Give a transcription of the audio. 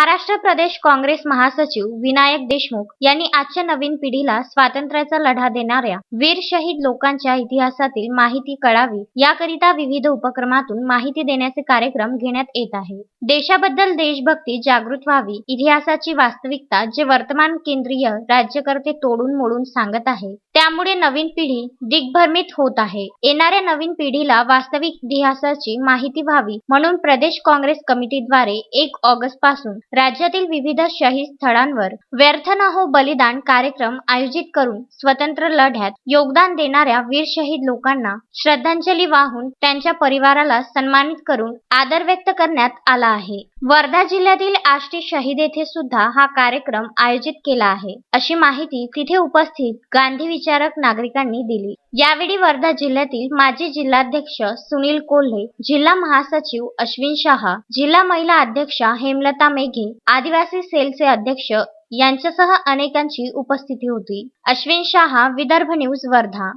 महाराष्ट्र प्रदेश काँग्रेस महासचिव विनायक देशमुख यांनी आजच्या नवीन पिढीला स्वातंत्र्याचा लढा देणाऱ्या वीर शहीद लोकांच्या इतिहासातील माहिती कळावी याकरिता विविध उपक्रमातून माहिती देण्याचे कार्यक्रम घेण्यात येत आहे. देशाबद्दल देशभक्ती जागृत व्हावी इतिहासाची वास्तविकता जे वर्तमान केंद्रीय राज्यकर्ते तोडून मोडून सांगत आहे त्यामुळे नवीन पिढी दिग्भ्रमित होत आहे. येणाऱ्या नवीन पिढीला वास्तविक इतिहासाची माहिती व्हावी म्हणून प्रदेश काँग्रेस कमिटीद्वारे एक ऑगस्टपासून राज्यातील विविध शहीद स्थळांवर व्यर्थ न हो बलिदान कार्यक्रम आयोजित करून स्वतंत्र लढ्यात योगदान देणाऱ्या वीर शहीद लोकांना श्रद्धांजली वाहून त्यांच्या परिवाराला सन्मानित करून आदर व्यक्त करण्यात आला आहे. वर्धा जिल्ह्यातील आष्टी शहीद येथे सुद्धा हा कार्यक्रम आयोजित केला आहे. अशी माहिती तिथे उपस्थित गांधी विचार विचारक नागरिकांनी दिली. यावेळी वर्धा जिल्ह्यातील माजी जिल्हाध्यक्ष सुनील कोल्हे जिल्हा महासचिव अश्विन शहा जिल्हा महिला अध्यक्षा हेमलता मेघे आदिवासी सेलचे अध्यक्ष यांच्यासह अनेकांची उपस्थिती होती. अश्विन शहा विदर्भ न्यूज वर्धा.